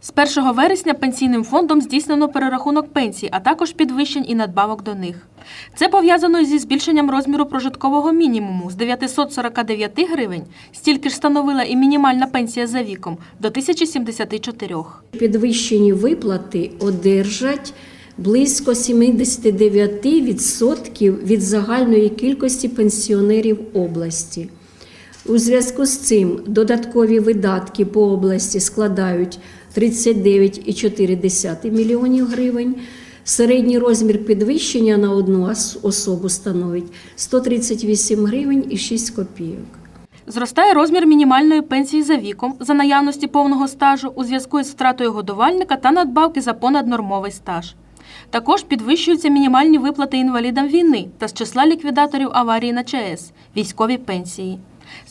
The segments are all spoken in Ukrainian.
З 1 вересня пенсійним фондом здійснено перерахунок пенсій, а також підвищень і надбавок до них. Це пов'язано зі збільшенням розміру прожиткового мінімуму з 949 гривень, стільки ж становила і мінімальна пенсія за віком до 1074. Підвищені виплати одержать близько 79% від загальної кількості пенсіонерів області. У зв'язку з цим додаткові видатки по області складають 39,4 мільйонів гривень. Середній розмір підвищення на одну особу становить 138 гривень і 6 копійок. Зростає розмір мінімальної пенсії за віком за наявності повного стажу у зв'язку із втратою годувальника та надбавки за понаднормовий стаж. Також підвищуються мінімальні виплати інвалідам війни та з числа ліквідаторів аварії на ЧАЕС військові пенсії.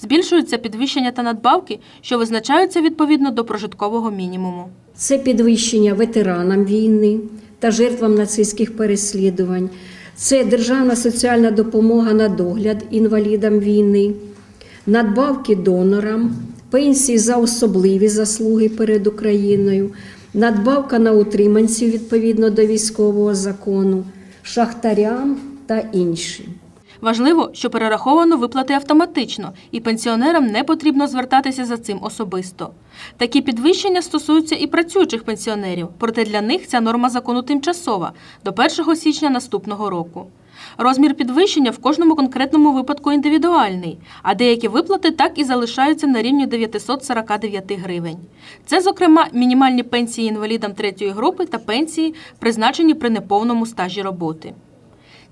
Збільшуються підвищення та надбавки, що визначаються відповідно до прожиткового мінімуму. Це підвищення ветеранам війни та жертвам нацистських переслідувань, це державна соціальна допомога на догляд інвалідам війни, надбавки донорам, пенсії за особливі заслуги перед Україною, надбавка на утриманців відповідно до військового закону, шахтарям та інші. Важливо, що перераховано виплати автоматично, і пенсіонерам не потрібно звертатися за цим особисто. Такі підвищення стосуються і працюючих пенсіонерів, проте для них ця норма закону тимчасова до 1 січня наступного року. Розмір підвищення в кожному конкретному випадку індивідуальний, а деякі виплати так і залишаються на рівні 949 гривень. Це, зокрема, мінімальні пенсії інвалідам третьої групи та пенсії, призначені при неповному стажі роботи.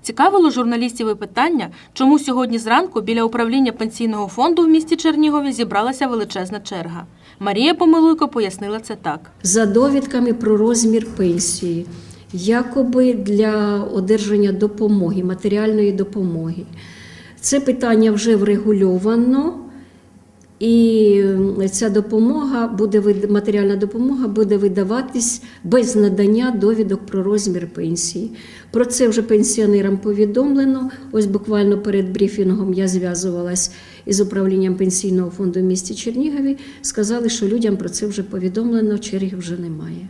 Цікавило журналістів і питання, чому сьогодні зранку біля управління пенсійного фонду в місті Чернігові зібралася величезна черга. Марія Помилуйко пояснила це так. за довідками про розмір пенсії, якоби для одержання допомоги, матеріальної допомоги. Це питання вже врегульовано, і ця допомога буде матеріальна допомога буде видаватись без надання довідок про розмір пенсії. Про це вже пенсіонерам повідомлено. Ось буквально перед брифінгом я зв'язувалась із управлінням пенсійного фонду в місті Чернігові. Сказали, що людям про це вже повідомлено, черги вже немає.